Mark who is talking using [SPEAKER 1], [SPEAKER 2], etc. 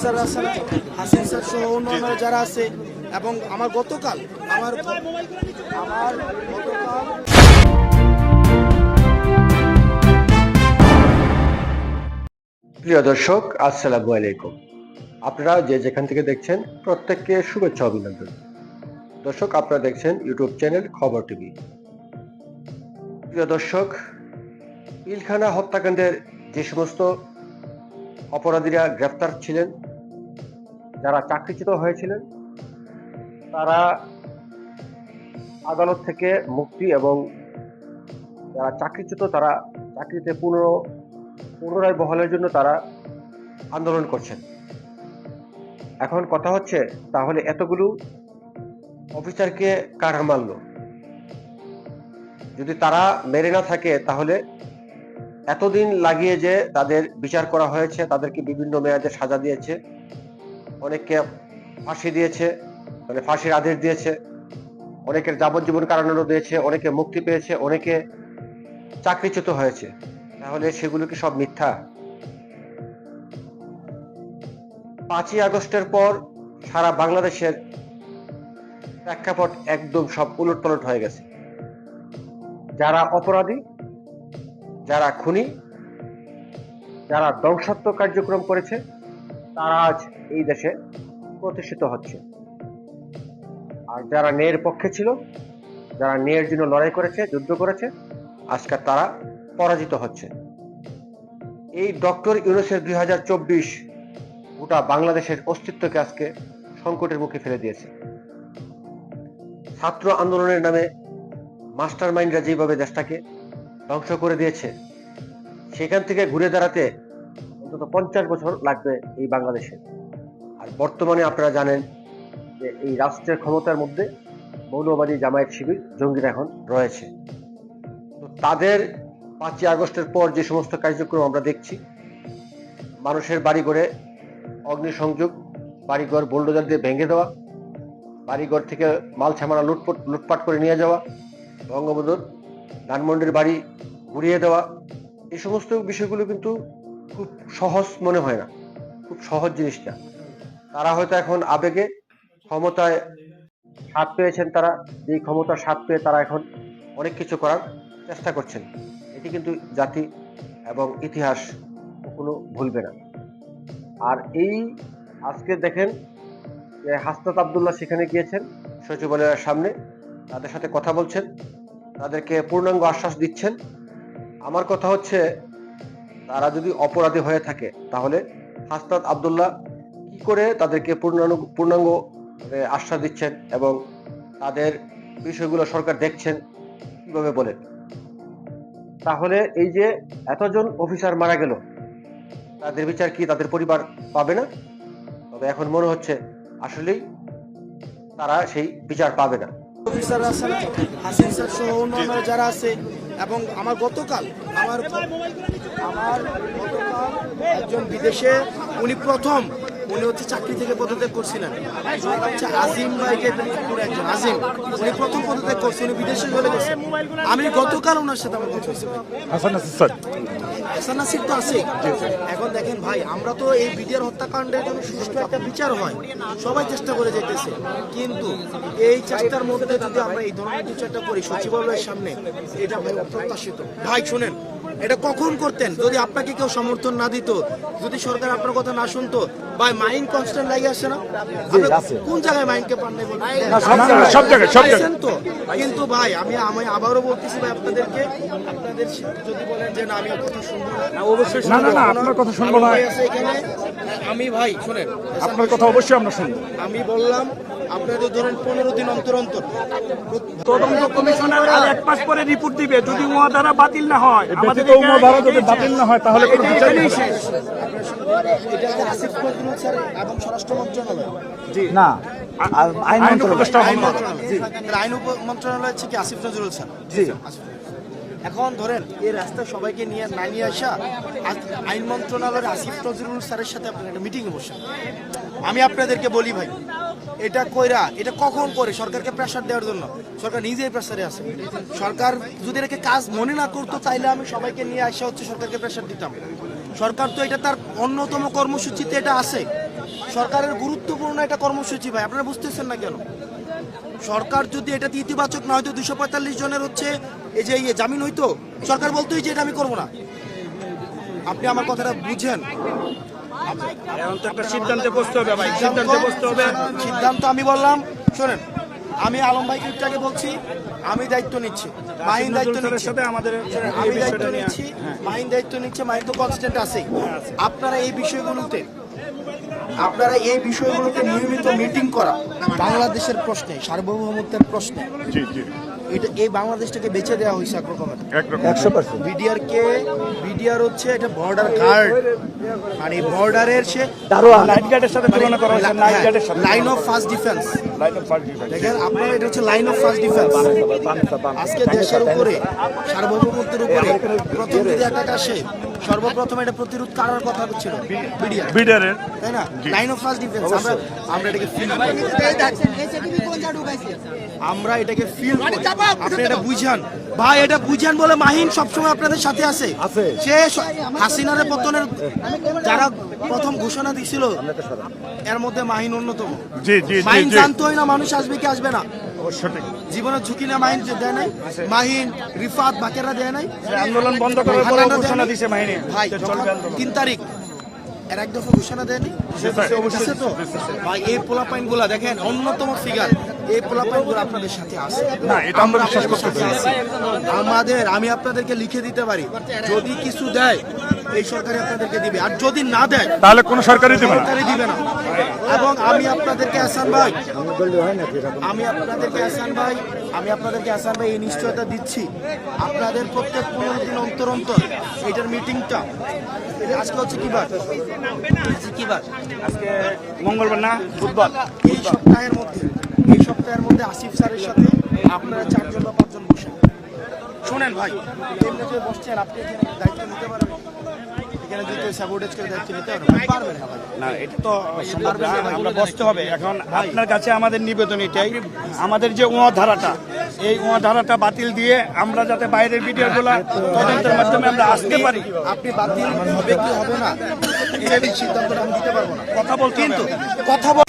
[SPEAKER 1] অফিসাররা আছেন হাসিন স্যার সহ অন্যান্য যারা আছে, এবং আমার গতকাল আমার আমার গতকাল
[SPEAKER 2] প্রিয় দর্শক, আসসালামু আলাইকুম। আপনারা যে যেখান থেকে দেখছেন, প্রত্যেককে শুভেচ্ছা অভিনন্দন। দর্শক, আপনারা দেখছেন ইউটিউব চ্যানেল খবর টিভি। প্রিয় দর্শক পিলখানা হত্যাকাণ্ডের যে সমস্ত অপরাধীরা গ্রেফতার ছিলেন যারা চাকরিচ্যুত হয়েছিলেন, তারা আদালত থেকে মুক্তি এবং যারা চাকরিচ্যুত, তারা চাকরিতে পুনর, পুনরায় বহালের জন্য তারা আন্দোলন করছেন। এখন কথা হচ্ছে, তাহলে এতগুলো অফিসারকে কারা মারল যদি তারা মেরে না থাকে, তাহলে এতদিন লাগিয়ে যে তাদের বিচার করা হয়েছে, তাদেরকে বিভিন্ন মেয়াদে সাজা দিয়েছে অনেককে ফাঁসি দিয়েছে মানে ফাঁসির আদেশ দিয়েছে, অনেকের যাবজ্জীবন কারানো দিয়েছে, অনেকে মুক্তি পেয়েছে, অনেকে চাকরিচ্যুত হয়েছে। তাহলে সেগুলো কি সব মিথ্যা? পাঁচই আগস্টের পর সারা বাংলাদেশের প্রেক্ষাপট একদম সব উলট পালট হয়ে গেছে। যারা অপরাধী, যারা খুনি, যারা ধ্বংসাত্মক কার্যক্রম করেছে তারা আজ এই দেশে প্রতিষ্ঠিত হচ্ছে। আর যারা ন্যায়ের পক্ষে ছিল, যারা ন্যায়ের জন্য লড়াই করেছে, যুদ্ধ করেছে আজকাল তারা পরাজিত হচ্ছে। এই ডক্টর ইউনুসের দুই হাজার চব্বিশ গোটা বাংলাদেশের অস্তিত্বকে আজকে সংকটের মুখে ফেলে দিয়েছে। ছাত্র আন্দোলনের নামে মাস্টার মাইন্ডরা যেভাবে দেশটাকে ধ্বংস করে দিয়েছে, সেখান থেকে ঘুরে দাঁড়াতে অন্তত পঞ্চাশ বছর লাগবে এই বাংলাদেশে। আর বর্তমানে আপনারা জানেন যে এই রাষ্ট্রের ক্ষমতার মধ্যে মৌলবাদী জামায়াত শিবির জঙ্গিরা এখন রয়েছে। তো তাদের পাঁচই আগস্টের পর যে সমস্ত কার্যক্রম আমরা দেখছি, মানুষের বাড়িঘরে অগ্নিসংযোগ, বাড়িঘর বোল্ডোজার দিয়ে ভেঙে দেওয়া, বাড়িঘর থেকে মাল ছামানা লুটপাট লুটপাট করে নিয়ে যাওয়া, বঙ্গবন্ধুর ধানমন্ডির বাড়ি ঘুরিয়ে দেওয়া, এই সমস্ত বিষয়গুলো কিন্তু খুব সহজ মনে হয় না। খুব সহজ জিনিসটা। তারা হয়তো এখন আবেগে ক্ষমতায় স্বাদ পেয়েছেন তারা এই ক্ষমতার স্বাদ পেয়ে তারা এখন অনেক কিছু করার চেষ্টা করছেন। এটি কিন্তু জাতি এবং ইতিহাস কখনো ভুলবে না। আর এই আজকে দেখেন যে হাসনাত আবদুল্লাহ সেখানে গিয়েছেন, সচিবালয়ের সামনে। তাদের সাথে কথা বলছেন। তাদেরকে পূর্ণাঙ্গ আশ্বাস দিচ্ছেন। আমার কথা হচ্ছে তারা যদি অপরাধী হয়ে থাকে, তাহলে হাসনাত আবদুল্লাহ কি করে তাদেরকে পূর্ণাঙ্গ পূর্ণাঙ্গ আশ্বাস দিচ্ছেন এবং তাদের বিষয়গুলো সরকার দেখছেন? কীভাবে বলেন? তাহলে এই যে এতজন অফিসার মারা গেল, তাদের বিচার কি তাদের পরিবার পাবে না? তবে এখন মনে হচ্ছে আসলেই তারা সেই বিচার পাবে না।
[SPEAKER 1] অফিসাররা আছেন হাসিন স্যার সহ অন্যান্য যারা আছে এবং আমার গতকাল আমার আমার গতকাল একজন বিদেশে উনি প্রথম উনি হচ্ছে চাকরি থেকে পদত্যাগ করছিলেন। হচ্ছে আজিম ভাইকে একজন আজিম উনি প্রথম পদত্যাগ করছে উনি বিদেশে চলে গেছে। আমি গতকাল ওনার সাথে আমার কথা হয়েছে।
[SPEAKER 3] হাসান নাসির স্যার।
[SPEAKER 1] হাসান নাসির তো আছে এখন দেখেন ভাই আমরা তো এই বিডিআর হত্যাকাণ্ডের জন্য সুষ্ঠু একটা বিচার হয়। সবাই চেষ্টা করে যেতেছে কিন্তু এই চেষ্টার মধ্যে যদি আমরা এই ধরনের কিছু একটা করি সচিবালয়ের সামনে এটা ভাই অপ্রত্যাশিত। ভাই শুনেন এটা কখন করতেন? যদি আপনাকে কেউ সমর্থন না দিত যদি সরকার আপনার কথা না শুনতো ভাই মাইন্ড কনস্ট্যান্ট লাগে আসে না? কোন জায়গায় মাইন্ডকে পান নাই
[SPEAKER 3] সব জায়গায়, সব জায়গায়, সব জায়গায়।
[SPEAKER 1] পাইছেন তো? কিন্তু ভাই আমি আমি আবারও বলতেছি ভাই আপনাদেরকে আপনাদের যদি বলেন যে না আমি কথা শুনব। না অবশ্যই
[SPEAKER 3] না, না, না, আপনার কথা শুনব না।
[SPEAKER 1] এখানে? আমি ভাই শুনেন।
[SPEAKER 3] আপনার কথা অবশ্যই আমরা শুনব।
[SPEAKER 1] আমি বললাম আপনাদের ধরেন পনেরো দিন অন্তর অন্তর।
[SPEAKER 4] তদন্ত কমিশনার আর এক মাস পরে রিপোর্ট দিবে যদি উহা দ্বারা বাতিল না হয়। আমাদের
[SPEAKER 3] উমর ধারা যদি বাতিল না হয় তাহলে কোনো হবে
[SPEAKER 4] শেষ।
[SPEAKER 1] এটা আসিফ নজরুল স্যার এবং স্বরাষ্ট্র মন্ত্রণালয়।
[SPEAKER 3] না
[SPEAKER 4] আইন
[SPEAKER 3] উপদেষ্টা
[SPEAKER 1] আইন। মন্ত্রণালয় আইন মন্ত্রণালয় হচ্ছে কি? আসিফ নজরুল স্যার।
[SPEAKER 3] জি।
[SPEAKER 1] এখন ধরেন, এই রাস্তায় সবাইকে নিয়ে না নিয়ে আসা আইন মন্ত্রণালয়ের আসিফ নজরুল স্যারের সাথে আপনার একটা মিটিং বসে। আমি আপনাদেরকে বলি ভাই, এটা কইরা, এটা কখন করে? সরকারকে প্রেশার দেওয়ার জন্য। সরকার নিজেই প্রেশারে আছে। সরকার যদি এটাকে কাজ মনে না করতো, তাইলে আমি সবাইকে নিয়ে আসা হচ্ছে, সরকারকে প্রেশার দিতাম। সরকার তো এটা তার অন্যতম কর্মসূচিতে এটা আছে। সরকারের গুরুত্বপূর্ণ একটা কর্মসূচি ভাই, আপনারা বুঝতেছেন না কেন? সরকার যদি এটাতে ইতিবাচক না হয়তো দুশো পঁয়তাল্লিশ জনের হচ্ছে এই যে ইয়ে জামিন হইতো সরকার বলতোই যে এটা আমি করব না। আপনি আমার কথাটা বুঝেন।
[SPEAKER 4] এখন তো একটা সিদ্ধান্তে বসতে হবে ভাই সিদ্ধান্তে বসতে হবে।
[SPEAKER 1] সিদ্ধান্ত আমি বললাম শোনেন আমি আলম ভাইকে একটু আগে বলছি আমি দায়িত্ব নিচ্ছি মাহিন দায়িত্ব নিচ্ছি।
[SPEAKER 4] সাথে আমাদের
[SPEAKER 1] আমি দায়িত্ব নিচ্ছি মাহিন দায়িত্ব নিচ্ছে মাহিন তো কনস্ট্যান্ট আছেই। আপনারা এই বিষয়গুলোতে আপনারা এই বিষয়গুলোতে নিয়মিত মিটিং করা বাংলাদেশের প্রশ্নে সার্বভৌমত্বের প্রশ্নে। এটা এই বাংলাদেশটাকে বেঁচে দেওয়া হয়েছে একরকমের
[SPEAKER 3] একরকম
[SPEAKER 1] বিডিআর কে বিডিআর হচ্ছে এটা বর্ডার গার্ড মানে বর্ডারের সে
[SPEAKER 4] নাইট গার্ডের সাথে তুলনা করা হয়েছে নাইট গার্ডের সাথে
[SPEAKER 1] line of first defence
[SPEAKER 3] line of first defence
[SPEAKER 1] দেখেন আপনার এটা হচ্ছে লাইন অফ ফার্স্ট ডিফেন্স আজকে দেশের উপরে সার্বভৌমত্বের উপরে প্রথম যদি অ্যাটাক আসে সর্বপ্রথম এটা প্রতিরোধ করার কথা ছিল বিডিআর।
[SPEAKER 3] বিডারের
[SPEAKER 1] তাই না? লাইন অফ ফার্স্ট ডিফেন্স আমরা আমরা এটাকে ফিল আমরা এটাকে ফিল আপনি এটা বুঝান। ভাই এটা বুঝান বলে মাহিন সবসময় আপনাদের সাথে আছে। সে হাসিনার পতনের যারা প্রথম ঘোষণা দিছিল এর মধ্যে মাহিন অন্যতম। মাহিন জানতোই না মানুষ আসবে কি আসবে না। জীবনের ঝুঁকি না মাহিন দেয় নাই। মাহিন রিফাত বাকেরা দেয় নাই।
[SPEAKER 4] আন্দোলন বন্ধ করার পরে ঘোষণা দিছে বাহিনী
[SPEAKER 1] ভাই তিন তারিখ এর এক দফা ঘোষণা দেয়নি। তো ভাই এই পোলাপাইনগুলা দেখেন অন্যতম ফিগার এই পোলাপাইনগুলো আপনাদের সাথে আছে।
[SPEAKER 3] না, এটা আমরা বিশ্বাস করতে পারি।
[SPEAKER 1] আমাদের আমি আপনাদেরকে লিখে দিতে পারি যদি কিছু দেয় এই সরকারি আপনাদেরকে দিবে। আর যদি না দেয়
[SPEAKER 3] তাহলে কোন সরকারই দেবে না।
[SPEAKER 1] সরকারি দিবে না। এবং আমি আপনাদেরকে আসান ভাই আমি আপনাদেরকে আসান ভাই আমি আপনাদেরকে আসান ভাই এই নিশ্চয়তা দিচ্ছি। আপনাদের প্রত্যেক পনেরো দিন অন্তর অন্তর এটার মিটিংটা আজকে হচ্ছে কি বার? আজকে কি বার?
[SPEAKER 4] আজকে মঙ্গলবার না? বুধবার।
[SPEAKER 1] এই সপ্তাহের মধ্যে। মধ্যে আসিফ স্যারের সাথে আপনারা চারজন বা পাঁচজন বসেন। শোনেন ভাই এমনিতে বসছেন আপনি এখানে দায়িত্ব নিতে পারবেন এখানে যদি সাবোর্ডেজ করে দায়িত্ব নিতে পারবেন পারবেন না ভাই।
[SPEAKER 4] না এটা তো সম্ভব না আমরা বসতে হবে। এখন আপনার কাছে আমাদের নিবেদন এটাই। আমাদের যে ধারাটা এই ধারাটা বাতিল দিয়ে আমরা যাতে বাইরের ভিডিওগুলো তদন্তের মাধ্যমে আমরা আসতে পারি।
[SPEAKER 1] আপনি বাতিল হবে কি হবে না? এই সিদ্ধান্তটা আমি দিতে পারব না।
[SPEAKER 4] কথা বলতে
[SPEAKER 1] কিন্তু কথা বল